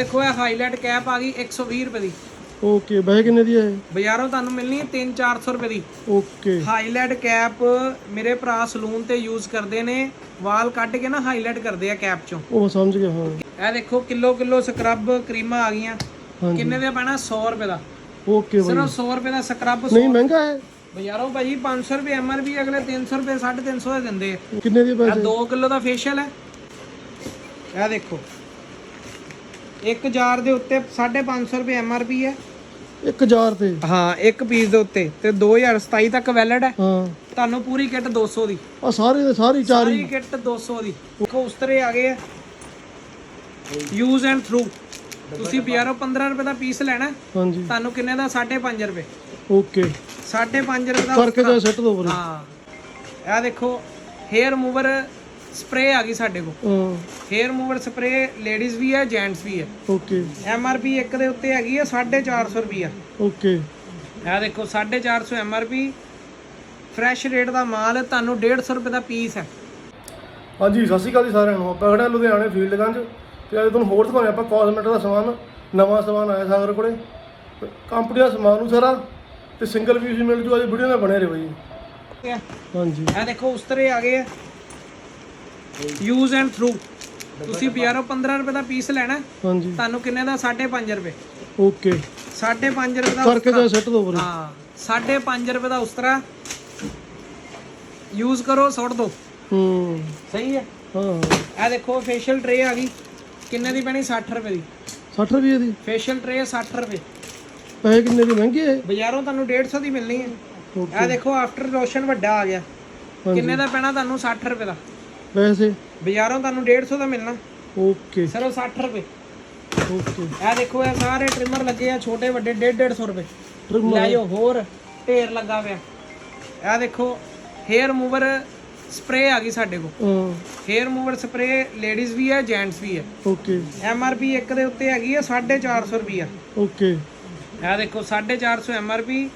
ਦੇਖੋ ਇਹ highlight cap ਆ ਗਈ 120 ਰੁਪਏ ਦੀ। ਓਕੇ ਵੈਸੇ ਕਿੰਨੇ ਦੀ ਹੈ ਬਾਜ਼ਾਰੋਂ ਤੁਹਾਨੂੰ ਮਿਲਣੀ ਹੈ 3-400 ਰੁਪਏ ਦੀ। ਓਕੇ ਹਾਈਲਾਈਟ ਕੈਪ ਮੇਰੇ ਭਰਾ ਸਲੂਨ ਤੇ ਯੂਜ਼ ਕਰਦੇ ਨੇ ਵਾਲ ਕੱਢ ਕੇ ਨਾ ਹਾਈਲਾਈਟ ਕਰਦੇ ਆ ਕੈਪ ਚੋਂ। ਉਹ ਸਮਝ ਗਿਆ ਹਾਂ। ਇਹ ਦੇਖੋ ਕਿਲੋ ਕਿਲੋ ਸਕਰਬ ਕਰੀਮਾਂ ਆ ਗਈਆਂ। ਹਾਂਜੀ। ਕਿੰਨੇ ਦਾ ਪੈਣਾ? 100 ਰੁਪਏ ਦਾ। ਓਕੇ ਬਾਈ। ਸਿਰਫ 100 ਰੁਪਏ ਦਾ ਸਕਰਬ ਨਹੀਂ ਮਹਿੰਗਾ ਹੈ? ਬਾਜ਼ਾਰੋਂ ਭਾਜੀ 500 ਰੁਪਏ ਐਮਆਰਪੀ ਅਗਲੇ 300 ਰੁਪਏ 350 ਦੇ ਦਿੰਦੇ ਆ। ਕਿੰਨੇ ਦੀ ਇਹ ਪੈਸੇ? 2 ਕਿਲੋ ਦਾ ਫੇਸ਼ੀਅਲ ਹੈ। ਇਹ ਦੇਖੋ। ਇੱਕ ਜਾਰ ਦੇ ਉੱਤੇ 550 ਰੁਪਏ ਐਮਆਰਪੀ ਹੈ। 1000 ਤੇ? ਹਾਂ ਇੱਕ ਪੀਸ ਦੇ ਉੱਤੇ ਤੇ 2027 ਤੱਕ ਵੈਲਿਡ ਹੈ। ਹਾਂ। ਤੁਹਾਨੂੰ ਪੂਰੀ ਕਿੱਟ 200 ਦੀ। ਆ ਸਾਰੇ ਦੇ ਸਾਰੀ ਚਾਰ ਸਾਰੀ ਕਿੱਟ 200 ਦੀ। ਤਰ੍ਹਾਂ ਆ ਗਏ ਆ। ਯੂਜ਼ ਐਂਡ ਥਰੂ ਤੁਸੀਂ ਬਾਜ਼ਾਰੋਂ 15 ਰੁਪਏ ਦਾ ਪੀਸ ਲੈਣਾ ਹੈ, ਹਾਂਜੀ। ਤੁਹਾਨੂੰ ਕਿੰਨੇ ਦਾ? 5.5 ਰੁਪਏ। ਓਕੇ। 5.5 ਰੁਪਏ ਦਾ ਕਰਕੇ ਜਾ ਸੈੱਟ ਦੋ ਵੀਰੇ ਹਾਂ। ਇਹ ਦੇਖੋ ਹੇਅਰ ਰਿਮੂਵਰ ਸਪਰੇ ਆ ਗਈ ਸਾਡੇ ਕੋਲ। ਹਾਂ। ਹੇਅਰ ਰਿਮੂਵਰ ਸਪਰੇ ਲੇਡੀਜ਼ ਵੀ ਹੈ ਜੈਂਟਸ ਵੀ ਹੈ। ਓਕੇ। ਐਮ ਆਰ ਪੀ ਇੱਕ ਦੇ ਉੱਤੇ ਹੈਗੀ ਹੈ 450 ਰੁਪਿਆ ਓਕੇ। ਇਹ ਦੇਖੋ 450 M R P fresh rate ਦਾ ਮਾਲ ਤੁਹਾਨੂੰ 150 ਰੁਪਏ ਦਾ ਪੀਸ ਹੈ। ਹਾਂਜੀ ਸਤਿ ਸ਼੍ਰੀ ਅਕਾਲ ਜੀ ਸਾਰਿਆਂ ਨੂੰ। ਆਪਾਂ ਖੜੇ ਲੁਧਿਆਣੇ ਫੀਲਡ ਗੰਜ ਤੇ ਅੱਜ ਤੁਹਾਨੂੰ ਹੋਰ ਦਿਖਾਉਂਦੇ ਆਪਾਂ ਕਾਸਮੈਟਿਕ ਦਾ ਸਮਾਨ ਨਵਾਂ ਸਮਾਨ ਆਇਆ ਸਾਗਰ ਕੋਲੇ। ਕੰਪਨੀ ਦਾ ਸਮਾਨ ਨੂੰ ਸਾਰਾ ਤੇ ਸਿੰਗਲ ਪੀਸ ਮਿਲ ਜੂ। ਅੱਜ ਵੀਡੀਓ ਨਾਲ ਬਣੇ ਰਹੋ ਜੀ। ਹਾਂਜੀ। ਇਹ ਦੇਖੋ ਉਸ ਤਰ੍ਹਾਂ ਆ ਗਏ ਆ। ਯੂਜ਼ ਐਂਡ ਥਰੂ ਤੁਸੀਂ ਬਾਜ਼ਾਰੋਂ 15 ਰੁਪਏ ਦਾ ਪੀਸ ਲੈਣਾ ਹਾਂਜੀ। ਤੁਹਾਨੂੰ ਕਿੰਨੇ ਦਾ? 5.5 ਰੁਪਏ। ਓਕੇ 5.5 ਰੁਪਏ ਦਾ ਕਰਕੇ ਜਾ ਸੈੱਟ ਦੋ ਵੀਰੇ। ਹਾਂ 5.5 ਰੁਪਏ ਦਾ ਉਸ ਤਰ੍ਹਾਂ ਯੂਜ਼ ਕਰੋ ਸੁੱਟ ਦੋ। ਹੂੰ। ਸਹੀ ਹੈ? ਹਾਂ। ਇਹ ਦੇਖੋ ਫੇਸ਼ੀਅਲ ਟਰੇ ਆ ਗਈ। ਕਿੰਨੇ ਦੀ ਪੈਣੀ? 60 ਰੁਪਏ ਦੀ। 60 ਰੁਪਏ ਦੀ? ਫੇਸ਼ੀਅਲ ਟਰੇ 60 ਰੁਪਏ। ਪੈਸੇ ਕਿੰਨੇ ਦੀ? ਮਹਿੰਗੀ ਹੈ ਬਾਜ਼ਾਰੋਂ ਤੁਹਾਨੂੰ 150 ਦੀ ਮਿਲਣੀ ਹੈ। ਇਹ ਦੇਖੋ ਆਫਟਰ ਲੋਸ਼ਨ ਵੱਡਾ ਆ ਗਿਆ। ਕਿੰਨੇ ਦਾ ਪੈਣਾ? ਤੁਹਾਨੂੰ 60 ਰੁਪਏ ਦਾ। ਪੈਸੇ? ਬਾਜ਼ਾਰੋਂ ਤੁਹਾਨੂੰ 150 ਦਾ ਮਿਲਣਾ। ਓਕੇ। ਸਿਰਫ 60 ਰੁਪਏ। ਓਕੇ। ਇਹ ਦੇਖੋ ਇਹ ਸਾਰੇ ਟ੍ਰਿਮਰ ਲੱਗੇ ਆ ਛੋਟੇ ਵੱਡੇ 1.5 150 ਰੁਪਏ? ਲੈ ਜਾਓ ਹੋਰ ਢੇਰ ਲੱਗਾ ਪਿਆ। ਇਹ ਦੇਖੋ ਹੇਅਰ ਰਿਮੂਵਰ ਸਪਰੇ ਆ ਗਈ ਸਾਡੇ ਕੋਲ। ਹਾਂ। ਹੇਅਰ ਰਿਮੂਵਰ ਸਪਰੇ ਲੇਡੀਜ਼ ਵੀ ਹੈ ਜੈਂਟਸ ਵੀ ਹੈ। ਓਕੇ। ਐਮ ਆਰ ਪੀ ਇੱਕ ਦੇ ਉੱਤੇ ਹੈਗੀ ਹੈ 450 ਰੁਪਿਆ ਓਕੇ। ਇਹ ਦੇਖੋ 450 M R P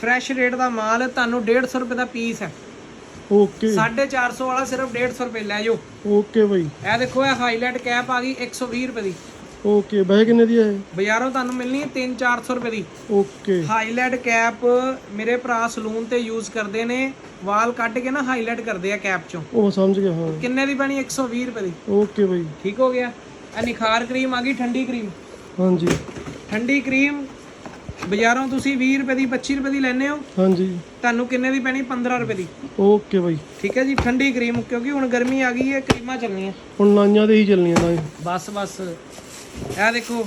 fresh rate ਦਾ ਮਾਲ ਤੁਹਾਨੂੰ 150 ਰੁਪਏ ਦਾ ਪੀਸ ਹੈ। ਓਕੇ 450 ਵਾਲਾ ਸਿਰਫ 150 ਰੁਪਏ ਲੈ ਜਾਓ ਓਕੇ ਬਾਈ ਇਹ ਦੇਖੋ ਇਹ ਹਾਈਲਾਈਟ ਕੈਪ ਆ ਗਈ 120 ਰੁਪਏ ਦੀ ਓਕੇ ਵੈਸੇ ਕਿੰਨੇ ਦੀ ਹੈ ਬਾਜ਼ਾਰੋਂ ਤੁਹਾਨੂੰ ਮਿਲਣੀ ਹੈ 3-400 ਰੁਪਏ ਦੀ ਓਕੇ ਹਾਈਲਾਈਟ ਕੈਪ ਮੇਰੇ ਭਰਾ ਸਲੂਨ ਤੇ ਯੂਜ਼ ਕਰਦੇ ਨੇ ਵਾਲ ਕੱਢ ਕੇ ਨਾ ਹਾਈਲਾਈਟ ਕਰਦੇ ਆ ਕੈਪ ਚੋਂ ਉਹ ਸਮਝ ਗਿਆ ਹਾਂ ਕਿੰਨੇ ਦੀ ਬਣੀ 120 ਰੁਪਏ ਦੀ ਓਕੇ ਬਾਈ ਠੀਕ ਹੋ ਗਿਆ ਇਹ ਨਿਖਾਰ ਕਰੀਮ ਆ ਗਈ ਠੰਡੀ ਕਰੀਮ ਹਾਂਜੀ ਠੰਡੀ ਕਰੀਮ ਬਾਜ਼ਾਰੋਂ ਤੁਸੀਂ 20 ਰੁਪਏ ਦੀ 25 ਰੁਪਏ ਦੀ ਲੈਨੇ ਹੋ? ਹਾਂਜੀ। ਤੁਹਾਨੂੰ ਕਿੰਨੇ ਦੀ ਪੈਣੀ? 15 ਰੁਪਏ ਦੀ। Okay bye. ਠੀਕ ਹੈ ਜੀ ਠੰਡੀ ਕਰੀਮ ਕਿਉਂਕਿ ਹੁਣ ਗਰਮੀ ਆ ਗਈ ਹੈ ਕਰੀਮਾਂ ਚੱਲਣੀਆਂ। ਹੁਣ ਨਾਈਆਂ ਦੇ ਹੀ ਚੱਲਣੀਆਂ ਤਾਂ ਇਹ। ਬਸ ਬਸ। ਇਹ ਦੇਖੋ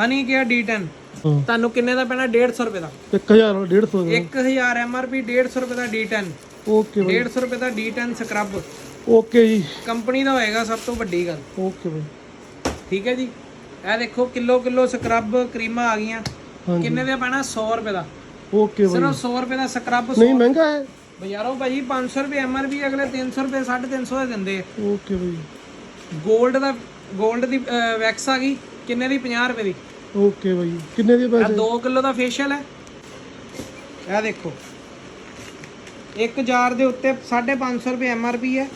ਹਨੀ ਕੇਅਰ D10 ਹਾਂ। ਤੁਹਾਨੂੰ ਕਿੰਨੇ ਦਾ ਪੈਣਾ? 150 ਰੁਪਏ ਦਾ। 1000 150 ਦਾ। 1000 MRP 150 ਰੁਪਏ ਦਾ D10 ਓਕੇ ਬਾਈ। 150 ਰੁਪਏ ਦਾ D10 ਸਕਰਬ ਓਕੇ ਜੀ। ਕੰਪਨੀ ਦਾ ਹੋਏਗਾ ਸਭ ਤੋਂ ਵੱਡੀ ਗੱਲ। Okay bye. ਠੀਕ ਹੈ ਜੀ। ਇਹ ਦੇਖੋ ਕਿਲੋ ਕਿਲੋ ਸਕਰਬ ਕਰੀਮਾਂ ਆ ਗਈਆਂ। ਕਿੰਨੇ ਦਾ ਪੈਣਾ? 100 ਰੁਪਏ ਦਾ। ਓਕੇ ਬਾਈ। ਸਿਰਫ 100 ਰੁਪਏ ਦਾ ਸਕਰਬ ਨਹੀਂ ਮਹਿੰਗਾ ਹੈ। ਬਾਜ਼ਾਰੋਂ ਭਾਜੀ 500 ਰੁਪਏ MRP ਅਗਲੇ 300 ਰੁਪਏ 350 ਦੇ ਦਿੰਦੇ ਆ। Okay bye. 골ਡ ਦਾ 골ਡ ਦੀ ਵੈਕਸ ਆ ਗਈ। ਕਿੰਨੇ ਦੀ? 50 ਰੁਪਏ ਦੀ। ਓਕੇ ਬਾਈ। ਕਿੰਨੇ ਦੀ ਪੈਸੇ? 2 ਕਿਲੋ ਦਾ ਫੇਸ਼ੀਅਲ ਹੈ। ਇਹ ਦੇਖੋ। ਇੱਕ ਜਾਰ ਦੇ ਉੱਤੇ 550 ਰੁਪਏ MRP ਹੈ।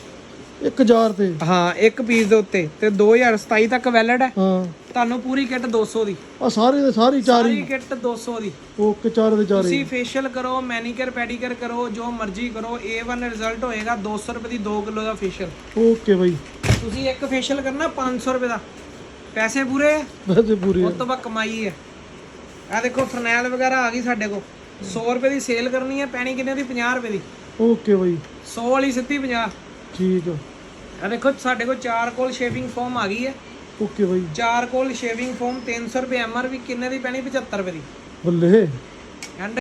1000 ਤੇ। ਹਾਂ ਇੱਕ ਪੀਸ ਦੇ ਉੱਤੇ। ਤੇ 2027 ਤੱਕ ਵੈਲਿਡ ਹੈ। ਹਾਂ। ਤੁਹਾਨੂੰ ਪੂਰੀ ਕਿੱਟ 200 ਦੀ। ਆ ਸਾਰੇ ਦੇ ਸਾਰੀ ਚਾਰ ਸਾਰੀ ਹੀ ਕਿੱਟ 200 ਦੀ। ਓਕੇ ਚਾਰ ਦੇ ਚਾਰ ਤੁਸੀਂ ਫੇਸ਼ੀਅਲ ਕਰੋ ਮੈਨੀਕਿਅਰ ਪੈਡੀਕਿਅਰ ਕਰੋ ਜੋ ਮਰਜ਼ੀ ਕਰੋ A1 ਰਿਜ਼ਲਟ ਹੋਏਗਾ 200 ਰੁਪਏ ਦੀ 2 ਕਿਲੋ ਦਾ ਫੇਸ਼ੀਅਲ ਓਕੇ ਬਾਈ। ਤੁਸੀਂ ਇੱਕ ਫੇਸ਼ੀਅਲ ਕਰਨਾ 500 ਰੁਪਏ ਦਾ। ਪੈਸੇ ਪੂਰੇ ਹੈ ਵੈਸੇ ਪੂਰੀ ਉਸ ਤੋਂ ਬਾਅਦ ਕਮਾਈ ਹੈ ਆ ਦੇਖੋ ਫਰਨੈਲ ਵਗੈਰਾ ਆ ਗਈ ਸਾਡੇ ਕੋਲ। 100 ਰੁਪਏ ਦੀ ਸੇਲ ਕਰਨੀ ਹੈ ਪੈਣੀ ਕਿੰਨੇ ਦੀ? 50 ਰੁਪਏ ਦੀ। ਓਕੇ ਬਾਈ। 100 ਵਾਲੀ ਸਿੱਧੀ 50 ਠੀਕ ਆ। ਆ ਦੇਖੋ ਸਾਡੇ ਕੋਲ ਚਾਰ ਕੋਲ ਸ਼ੇਵਿੰਗ ਫੋਮ ਆ ਗਈ ਹੈ ਓਕੇ ਬਾਈ। ਚਾਰ ਕੋਲ ਸ਼ੇਵਿੰਗ ਫੋਮ 300 ਰੁਪਏ ਐਮਆਰਪੀ ਕਿੰਨੇ ਦੀ ਪੈਣੀ? 75 ਰੁਪਏ ਦੀ। ਬੱਲੇ। ਐਂਡ